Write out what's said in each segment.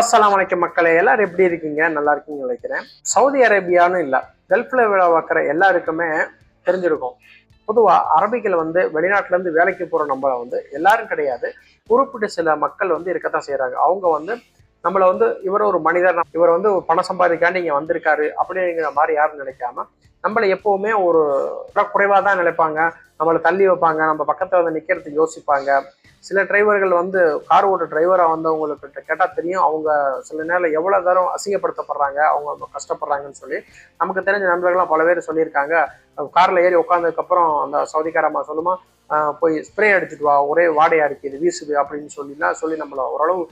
அஸ்லாம் வணக்கம் மக்களே எல்லாரும் எப்படி இருக்கீங்க? நல்லா இருக்கீங்கன்னு நினைக்கிறேன். சவுதி அரேபியான்னு இல்லை கல்ஃபில் விழா பார்க்குற எல்லாருக்குமே தெரிஞ்சிருக்கும். பொதுவா அரபிகள் வந்து வெளிநாட்டுல இருந்து வேலைக்கு போற நம்மள வந்து எல்லாரும் கிடையாது. குறிப்பிட்ட சில மக்கள் வந்து இருக்கத்தான் செய்கிறாங்க அவங்க வந்து நம்மளை வந்து இவர் ஒரு மனிதர் இவர் வந்து ஒரு பணம் சம்பாதிக்காண்டி இங்க வந்திருக்காரு அப்படிங்கிற மாதிரி யாரும் நினைக்காம நம்மளை எப்போவுமே ஒரு குறைவாக தான் நினைப்பாங்க. நம்மளை தள்ளி வைப்பாங்க. நம்ம பக்கத்தில் வந்து நிற்கிறதுக்கு யோசிப்பாங்க. சில டிரைவர்கள் வந்து கார் ஓட்ட டிரைவராக வந்தவங்களுக்கு கேட்டால் தெரியும். அவங்க சில நேரம் எவ்வளோ தரம் அசிங்கப்படுத்தப்படுறாங்க அவங்க கஷ்டப்படுறாங்கன்னு சொல்லி. நமக்கு தெரிஞ்ச நண்பர்கள்லாம் பல பேர் சொல்லியிருக்காங்க. காரில் ஏறி உட்காந்ததுக்கப்புறம் அந்த சவுதிக்காரம்மா சொல்லுமா போய் ஸ்ப்ரே அடிச்சுட்டு வா. ஒரே வாடையா இருக்குது வீசுது அப்படின்னு சொல்லிலாம் சொல்லி நம்மளை ஓரளவு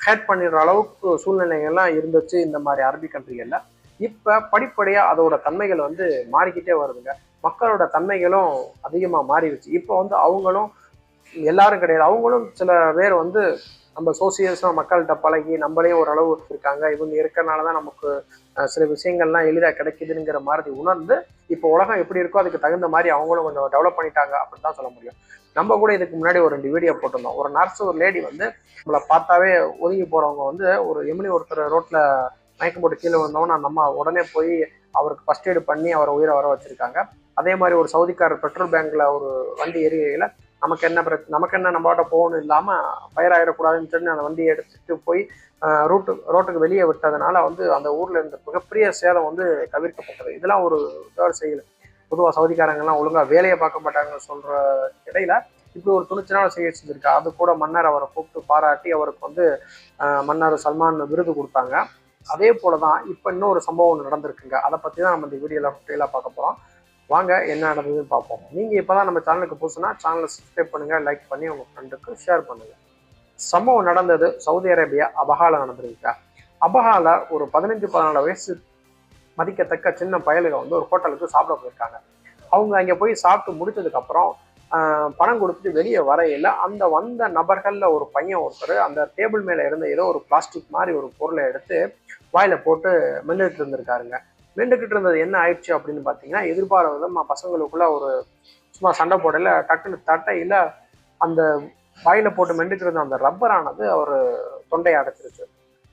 ஹேட் பண்ணிடுற அளவுக்கு சூழ்நிலைகள்லாம் இருந்துச்சு இந்த மாதிரி அரபி கண்ட்ரிகளில் இப்ப படிப்படியா அதோட தன்மைகள் வந்து மாறிக்கிட்டே வருதுங்க. மக்களோட தன்மைகளும் அதிகமா மாறிடுச்சு. இப்போ வந்து அவங்களும் எல்லாரும் கிடையாது. அவங்களும் சில பேர் வந்து நம்ம சோசியல்ஸாக மக்கள்கிட்ட பழகி நம்மளையும் ஓரளவு இருக்காங்க. இவங்க இருக்கிறனாலதான் நமக்கு சில விஷயங்கள்லாம் எளிதாக கிடைக்குதுங்கிற மாதிரி உணர்ந்து இப்போ உலகம் எப்படி இருக்கோ அதுக்கு தகுந்த மாதிரி அவங்களும் கொஞ்சம் டெவலப் பண்ணிட்டாங்க அப்படின்னு தான் சொல்ல முடியும். நம்ம கூட இதுக்கு முன்னாடி ஒரு ரெண்டு வீடியோ போட்டிருந்தோம். ஒரு நர்ஸ் ஒரு லேடி வந்து நம்மளை பார்த்தாவே ஒதுங்கி போறவங்க வந்து ஒரு எமினி ஒருத்தர் ரோட்ல மயக்கம் போட்டு கீழே வந்தவங்க நம்ம உடனே போய் அவருக்கு ஃபர்ஸ்ட் எய்டு பண்ணி அவரை உயிரை வர வச்சிருக்காங்க. அதே மாதிரி ஒரு சவுதிக்காரர் பெட்ரோல் பேங்க்ல ஒரு வண்டி எரிகையில நமக்கு என்ன பிரச்சனை நமக்கு என்ன நம்மகிட்ட போகணும் இல்லாமல் ஃபயர் ஆகிடக்கூடாதுன்னு சொல்லி அந்த வண்டியை எடுத்துட்டு போய் ரூட்டு ரோட்டுக்கு வெளியே விட்டதுனால வந்து அந்த ஊரில் இருந்த மிகப்பெரிய சேதம் வந்து தவிர்க்கப்பட்டது. இதெல்லாம் ஒரு தேர்ட் செயல் பொதுவாக சவுதிக்காரங்கெல்லாம் ஒழுங்காக வேலையை பார்க்க மாட்டாங்கன்னு சொல்கிற இடையில இப்படி ஒரு துணிச்சலான செயல் செஞ்சிருக்கா. அது கூட மன்னர் அவரை கூப்பிட்டு பாராட்டி அவருக்கு வந்து மன்னர் சல்மான் விருது கொடுத்தாங்க. அதே போல தான் இப்போ இன்னொரு சம்பவம் ஒன்று நடந்திருக்குங்க. அதை பற்றி தான் நம்ம இந்த வீடியோவில் டீட்டெயிலாக பார்க்க போகிறோம் வாங்க என்ன நடந்ததுன்னு பார்ப்போம். நீங்கள் இப்போ தான் நம்ம சேனலுக்கு புதுசுனா சேனலை சப்ஸ்கிரைப் பண்ணுங்கள் லைக் பண்ணி உங்கள் ஃப்ரெண்டுக்கு ஷேர் பண்ணுங்கள் சம்பவம் நடந்தது சவுதி அரேபியா அபஹால நடந்திருக்கா. அபஹால ஒரு பதினஞ்சு பதினாலு வயசு மதிக்கத்தக்க சின்ன பயலுக வந்து ஒரு ஹோட்டலுக்கு சாப்பிட போயிருக்காங்க. அவங்க அங்கே போய் சாப்பிட்டு முடிச்சதுக்கப்புறம் பணம் கொடுத்துட்டு வெளியே வரையில அந்த வந்த நபர்களில் ஒரு பையன் ஒருத்தர் அந்த டேபிள் மேலே இருந்த ஏதோ ஒரு பிளாஸ்டிக் மாதிரி ஒரு பொருளை எடுத்து வாயில போட்டு மென்னுட்டு இருந்திருக்காருங்க. மென்னுக்கிட்டு இருந்தது என்ன ஆயிடுச்சு அப்படின்னு பார்த்தீங்கன்னா எதிர்பாராத விதமாக பசங்களுக்குள்ள ஒரு சும்மா சண்டை போடல டக்குன்னு தட்டையில் அந்த வாயில போட்டு மென்னுட்டு இருந்த அந்த ரப்பரானது அவர் தொண்டையை அடைச்சிருச்சு.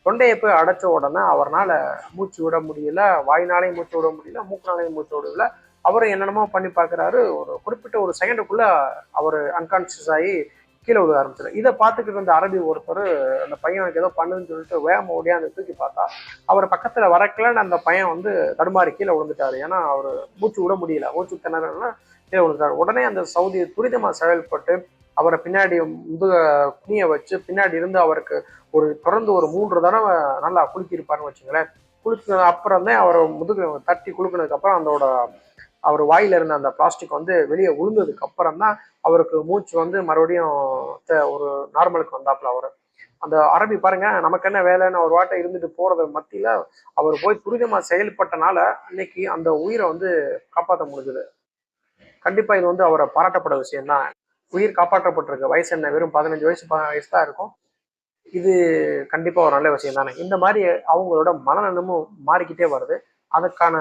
தொண்டையை போய் அடைச்ச உடனே அவரால் மூச்சு விட முடியல வாயினாலையும் மூச்சு விட முடியல மூக்கினாலையும் மூச்சு விடல அவரும் என்னென்னமோ பண்ணி பார்க்குறாரு. ஒரு குறிப்பிட்ட ஒரு செகண்டுக்குள்ளே அவர் அன்கான்சியஸ் ஆகி கீழே விழ ஆரம்பிச்சிடும் இதை பார்த்துக்கிட்டு இருந்த அரபி ஒருத்தர் அந்த பையனுக்கு ஏதோ பண்ணுன்னு சொல்லிட்டு வேகமா ஓடியாந்து தூக்கி பார்த்தா அவர் பக்கத்தில் வரக்கலன்னு அந்த பையன் வந்து தடுமாறி கீழே விழுந்துட்டாரு. ஏன்னா அவர் மூச்சு விட முடியல. மூச்சு திணறல கீழே விழுந்துட்டாரு. உடனே அந்த சவுதி துரிதமாக செயல்பட்டு அவரை பின்னாடி முதுக குனிய வச்சு பின்னாடி இருந்து அவருக்கு ஒரு தொடர்ந்து ஒரு மூன்று தடவை நல்லா குலுக்கியிருப்பாருன்னு வச்சுங்களேன். குலுக்கின அப்புறம் தான் அவரை முதுகு தட்டி குலுக்கினதுக்கு அந்தோட அதோட அவர் வாயில இருந்த அந்த பிளாஸ்டிக் வந்து வெளியே விழுந்ததுக்கு அப்புறம் தான் அவருக்கு மூச்சு வந்து மறுபடியும் த- ஒரு நார்மலுக்கு வந்தாப்புல அவர். அந்த அரபி பாருங்க நமக்கு என்ன வேலைன்னு ஒரு வாட்டை இருந்துட்டு போறது மத்தியில அவர் போய் துரிதமா செயல்பட்டனால இன்னைக்கு அந்த உயிரை வந்து காப்பாற்ற முடிஞ்சது. கண்டிப்பா இது வந்து அவரை பாராட்டப்பட விஷயம் தான். உயிர் காப்பாற்றப்பட்டிருக்கு. வயசு என்ன? வெறும் பதினஞ்சு வயசு பதினாறு வயசு தான் இருக்கும். இது கண்டிப்பா ஒரு நல்ல விஷயம் தானே. இந்த மாதிரி அவங்களோட மனநலமும் மாறிக்கிட்டே வருது. அதுக்கான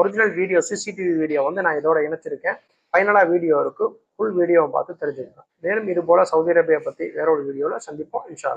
ஒரிஜினல் வீடியோ சிசிடிவி வீடியோ வந்து நான் இதோட இணைச்சிருக்கேன். ஃபைனலாக வீடியோ இருக்குது ஃபுல் வீடியோவை பார்த்து தெரிஞ்சுக்கலாம். மேலும் இது போல் சவுதி அரேபியா பற்றி வேற ஒரு வீடியோவில் சந்திப்போம் இன்ஷா